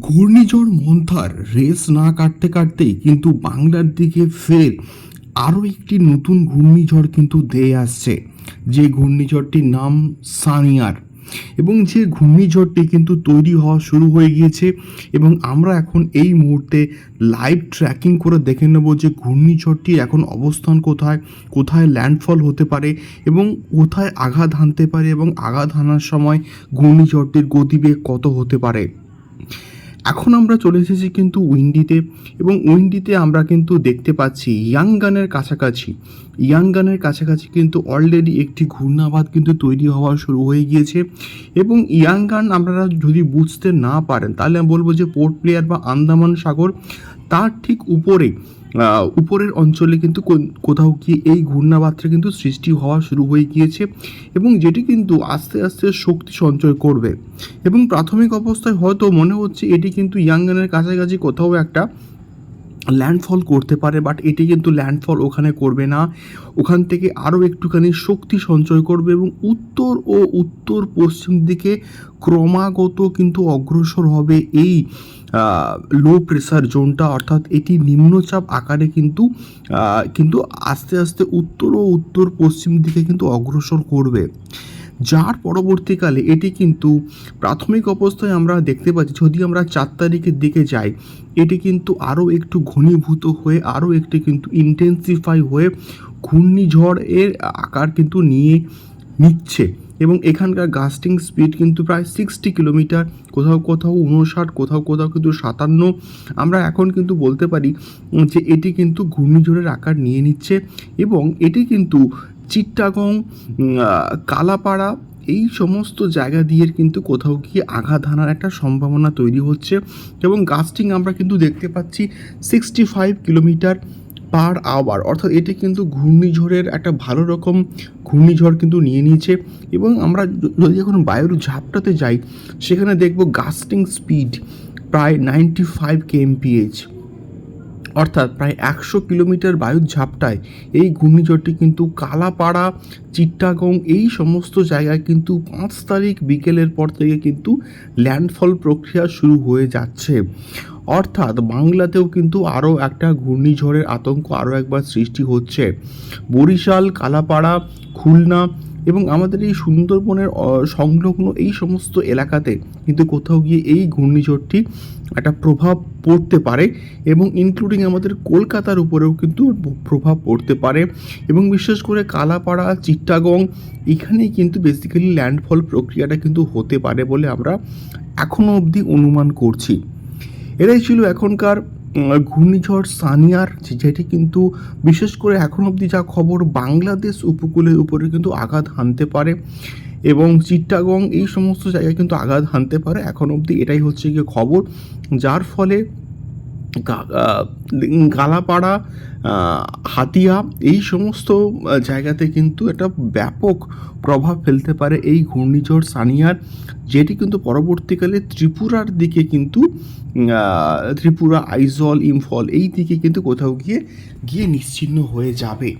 ঘূর্ণিঝড় মন্থার রেস না কাটতে কাটতেই কিন্তু বাংলার দিকে ফের আরও একটি নতুন ঘূর্ণিঝড় কিন্তু ধেয়ে আসছে। যে ঘূর্ণিঝড়টির নাম সানিয়ার। এবং যে ঘূর্ণিঝড়টি কিন্তু তৈরি হওয়া শুরু হয়ে গিয়েছে এবং আমরা এখন এই মুহূর্তে লাইভ ট্র্যাকিং করে দেখে নেব যে ঘূর্ণিঝড়টি এখন অবস্থান কোথায় কোথায় ল্যান্ডফল হতে পারে এবং কোথায় আঘাত হানতে পারে এবং আঘাত হানার সময় ঘূর্ণিঝড়টির গতিবেগ কত হতে পারে। এখন আমরা চলে এসেছি কিন্তু উইন্ডিতে এবং উইন্ডিতে আমরা কিন্তু দেখতে পাচ্ছি ইয়াংগানের কাছাকাছি। ইয়াং গানের কাছাকাছি কিন্তু অলরেডি একটি ঘূর্ণাবাদ কিন্তু তৈরি হওয়া শুরু হয়ে গিয়েছে এবং ইয়াং গান আপনারা যদি বুঝতে না পারেন, তাহলে আমি বলব যে পোর্ট প্লেয়ার বা আন্দামান সাগর তার ঠিক উপরে উপরের অঞ্চলে কিন্তু কোথাও গিয়ে এই ঘূর্ণাবাত্রা কিন্তু সৃষ্টি হওয়া শুরু হয়ে গিয়েছে এবং যেটি কিন্তু আস্তে আস্তে শক্তি সঞ্চয় করবে। এবং প্রাথমিক অবস্থায় হয়তো মনে হচ্ছে এটি কিন্তু ইয়াংগানের কাছাকাছি কোথাও একটা ল্যান্ডফল করতে পারে বাট এটি কিন্তু ল্যান্ডফল ওখানে করবে না। ওখান থেকে আরও একটুখানি শক্তি সঞ্চয় করবে এবং উত্তর ও উত্তর পশ্চিম দিকে ক্রমাগত কিন্তু অগ্রসর হবে এই লো প্রেসার জোনটা অর্থাৎ এটি নিম্নচাপ আকারে কিন্তু কিন্তু আস্তে আস্তে উত্তর ও উত্তর পশ্চিম দিকে কিন্তু অগ্রসর করবে। যার পরবর্তীকালে এটি কিন্তু প্রাথমিক অবস্থায় আমরা দেখতে পাচ্ছি, যদি আমরা চার তারিখের দিকে যাই, এটি কিন্তু আরও একটু ঘনীভূত হয়ে, আরও একটু কিন্তু ইন্টেন্সিফাই হয়ে ঘূর্ণিঝড়ের আকার কিন্তু নিয়ে নিচ্ছে। এবং এখানকার গাস্টিং স্পিড কিন্তু প্রায় সিক্সটি কিলোমিটার কোথাও কোথাও উনষাট কোথাও কোথাও কিন্তু সাতান্ন। আমরা এখন কিন্তু বলতে পারি যে এটি কিন্তু ঘূর্ণিঝড়ের আকার নিয়ে নিচ্ছে এবং এটি কিন্তু চিট্টাগং কালাপাড়া এই সমস্ত জায়গা দিয়ে কিন্তু কোথাও গিয়ে আঘাত হানার একটা সম্ভাবনা তৈরি হচ্ছে এবং গাস্টিং আমরা কিন্তু দেখতে পাচ্ছি sixty five kilometre per hour. অর্থাৎ এটি কিন্তু ঘূর্ণিঝড়ের একটা ভালো রকম ঘূর্ণিঝড় কিন্তু নিয়ে নিয়েছে এবং আমরা যদি এখন বায়ুর ঝাপটাতে যাই, সেখানে দেখব গাস্টিং স্পিড প্রায় নাইনটি ফাইভ কেএমপিএইচ অর্থাৎ প্রায় একশো কিলোমিটার বায়ুর ঝাপটায় এই ঘূর্ণিঝড়টি কিন্তু কালাপাড়া চিট্টাগং এই সমস্ত জায়গায় কিন্তু পাঁচ তারিখ বিকেলের পর থেকে কিন্তু ল্যান্ডফল প্রক্রিয়া শুরু হয়ে যাচ্ছে। অর্থাৎ বাংলাতেও কিন্তু আরও একটা ঘূর্ণিঝড়ের আতঙ্ক আরও একবার সৃষ্টি হচ্ছে। বরিশাল, কালাপাড়া, খুলনা এবং আমাদের এই সুন্দরবনের সংলগ্ন এই সমস্ত এলাকাতে কিন্তু কোথাও গিয়ে এই ঘূর্ণিঝড়টি একটা প্রভাব পড়তে পারে এবং ইনক্লুডিং আমাদের কলকাতার উপরেও কিন্তু প্রভাব পড়তে পারে। এবং বিশেষ করে কালাপাড়া চিট্টাগং এখানেই কিন্তু বেসিক্যালি ল্যান্ডফল প্রক্রিয়াটা কিন্তু হতে পারে বলে আমরা এখনও অবধি অনুমান করছি। এটাই ছিল এখনকার ঘূর্ণিঝড় সানিয়ার, যেটি কিন্তু বিশেষ করে এখন অবধি যা খবর বাংলাদেশ উপকূলের উপরে কিন্তু আঘাত হানতে পারে এবং চিট্টাগং এই সমস্ত জায়গায় কিন্তু আঘাত হানতে পারে। এখন অবধি এটাই হচ্ছে গিয়ে খবর, যার ফলে গালাপাড়া হাতিয়া, এই সমস্ত জায়গাতে কিন্তু একটা ব্যাপক প্রভাব ফেলতে পারে এই ঘূর্ণিঝড় সানিয়ার, যেটি কিন্তু পরবর্তীকালে ত্রিপুরার দিকে কিন্তু ত্রিপুরা, আইজল, ইম্ফল, এই দিকে কিন্তু কোথাও গিয়ে গিয়ে নিশ্চিহ্ন হয়ে যাবে।